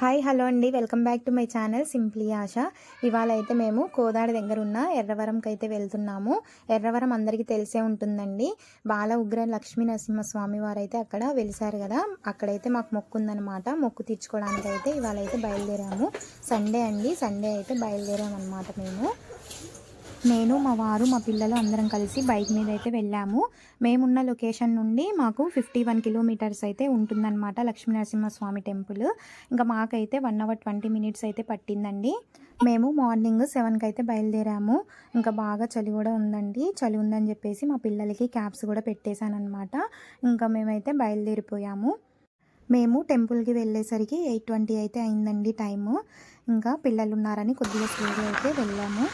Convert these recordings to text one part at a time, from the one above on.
Hi hello అండి. Welcome back to my channel simply Asha. ఇవాళ అయితే మేము కోదాడ దగ్గర ఉన్న ఎర్రవరంకి అయితే వెళ్తున్నాము. ఎర్రవరం అందరికీ తెలిసే ఉంటుందండి. బాల ఉగ్ర లక్ష్మీ నరసింహస్వామి వారు అయితే అక్కడ వెలిసారు కదా. అక్కడైతే మాకు మొక్కు ఉందన్నమాట మొక్కు తీర్చుకోవడానికి అయితే ఇవాళ అయితే బయలుదేరాము. సండే అండి. సండే అయితే బయలుదేరాము అనమాట మేము. నేను మా వారు మా పిల్లలు అందరం కలిసి బైక్ మీద అయితే వెళ్ళాము. మేమున్న లొకేషన్ నుండి మాకు ఫిఫ్టీ వన్ కిలోమీటర్స్ అయితే ఉంటుందన్నమాట లక్ష్మీనరసింహస్వామి టెంపుల్. ఇంకా మాకైతే వన్ అవర్ ట్వంటీ మినిట్స్ అయితే పట్టిందండి. మేము మార్నింగ్ సెవెన్కి అయితే బయలుదేరాము. ఇంకా బాగా చలి కూడా ఉందండి. చలి ఉందని చెప్పేసి మా పిల్లలకి క్యాబ్స్ కూడా పెట్టేశాను అనమాట ఇంకా మేమైతే బయలుదేరిపోయాము. మేము టెంపుల్కి వెళ్ళేసరికి ఎయిట్ ట్వంటీ అయితే అయిందండి టైము. ఇంకా పిల్లలు ఉన్నారని కొద్దిగా స్లోగా అయితే వెళ్ళాము.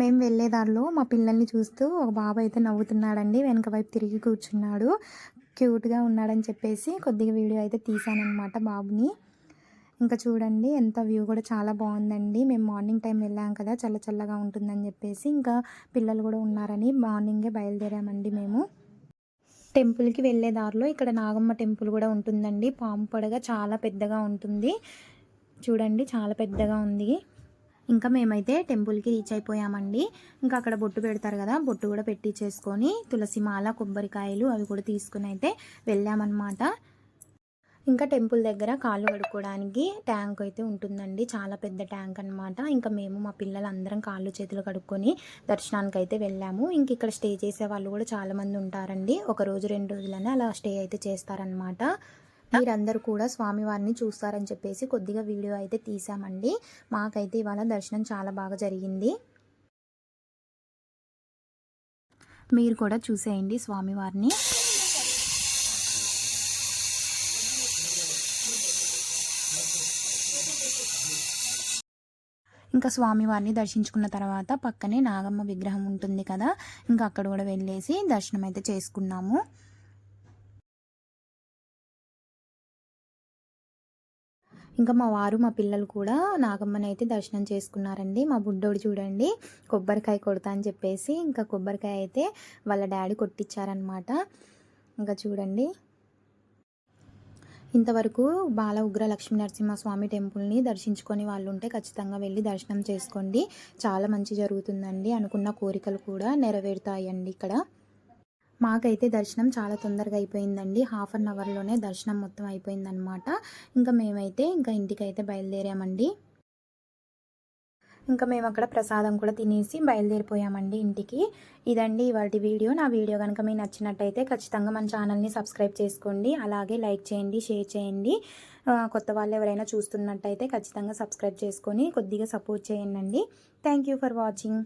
మేము వెళ్ళే దారిలో మా పిల్లల్ని చూస్తూ ఒక బాబు అయితే నవ్వుతున్నాడండి వెనక వైపు తిరిగి కూర్చున్నాడు. క్యూట్గా ఉన్నాడని చెప్పేసి కొద్దిగా వీడియో అయితే తీశానమాట బాబుని. ఇంకా చూడండి ఎంత వ్యూ కూడా చాలా బాగుందండి. మేము మార్నింగ్ టైం వెళ్ళాం కదా చల్ల చల్లగా ఉంటుందని చెప్పేసి ఇంకా పిల్లలు కూడా ఉన్నారని మార్నింగే బయలుదేరామండి మేము. టెంపుల్కి వెళ్ళే దారిలో ఇక్కడ నాగమ్మ టెంపుల్ కూడా ఉంటుందండి. పాము పడగ చాలా పెద్దగా ఉంటుంది. చూడండి చాలా పెద్దగా ఉంది. ఇంకా మేమైతే టెంపుల్కి రీచ్ అయిపోయామండి. ఇంకా అక్కడ బొట్టు పెడతారు కదా బొట్టు కూడా పెట్టి చేసుకొని తులసి మాల కొబ్బరికాయలు అవి కూడా తీసుకుని అయితే వెళ్ళామన్నమాట. ఇంకా టెంపుల్ దగ్గర కాళ్ళు కడుక్కోవడానికి ట్యాంక్ అయితే ఉంటుందండి. చాలా పెద్ద ట్యాంక్ అనమాట ఇంకా మేము మా పిల్లలు అందరం కాళ్ళు చేతులు కడుక్కొని దర్శనానికి అయితే వెళ్ళాము. ఇంక ఇక్కడ స్టే చేసే వాళ్ళు కూడా చాలామంది ఉంటారండి. ఒక రోజు రెండు రోజులనే అలా స్టే అయితే చేస్తారనమాట మీరందరూ కూడా స్వామివారిని చూస్తారని చెప్పేసి కొద్దిగా వీడియో అయితే తీసామండి. మాకైతే ఇవాళ దర్శనం చాలా బాగా జరిగింది. మీరు కూడా చూసేయండి స్వామివారిని. ఇంకా స్వామివారిని దర్శించుకున్న తర్వాత పక్కనే నాగమ్మ విగ్రహం ఉంటుంది కదా ఇంకా అక్కడ కూడా వెళ్ళేసి దర్శనం అయితే చేసుకున్నాము. ఇంకా మా వారు మా పిల్లలు కూడా నాగమ్మని అయితే దర్శనం చేసుకున్నారండి. మా బుడ్డోడు చూడండి కొబ్బరికాయ కొడతా అని చెప్పేసి ఇంకా కొబ్బరికాయ అయితే వాళ్ళ డాడీ కొట్టించారనమాట ఇంకా చూడండి. ఇంతవరకు బాల ఉగ్ర లక్ష్మీ నరసింహస్వామి టెంపుల్ని దర్శించుకొని వాళ్ళు ఉంటే ఖచ్చితంగా వెళ్ళి దర్శనం చేసుకోండి. చాలా మంచి జరుగుతుందండి అనుకున్న కోరికలు కూడా నెరవేరుతాయండి ఇక్కడ. మాకైతే దర్శనం చాలా తొందరగా అయిపోయిందండి. హాఫ్ అన్ అవర్లోనే దర్శనం మొత్తం అయిపోయిందనమాట ఇంకా మేమైతే ఇంకా ఇంటికి అయితే బయలుదేరామండి. ఇంకా మేము అక్కడ ప్రసాదం కూడా తినేసి బయలుదేరిపోయామండి ఇంటికి. ఇదండి ఇవాటి వీడియో. నా వీడియో కనుక మీకు నచ్చినట్టయితే ఖచ్చితంగా మన ఛానల్ని సబ్స్క్రైబ్ చేసుకోండి. అలాగే లైక్ చేయండి షేర్ చేయండి. కొత్త వాళ్ళు ఎవరైనా చూస్తున్నట్టయితే ఖచ్చితంగా సబ్స్క్రైబ్ చేసుకొని కొద్దిగా సపోర్ట్ చేయండి థ్యాంక్ ఫర్ వాచింగ్.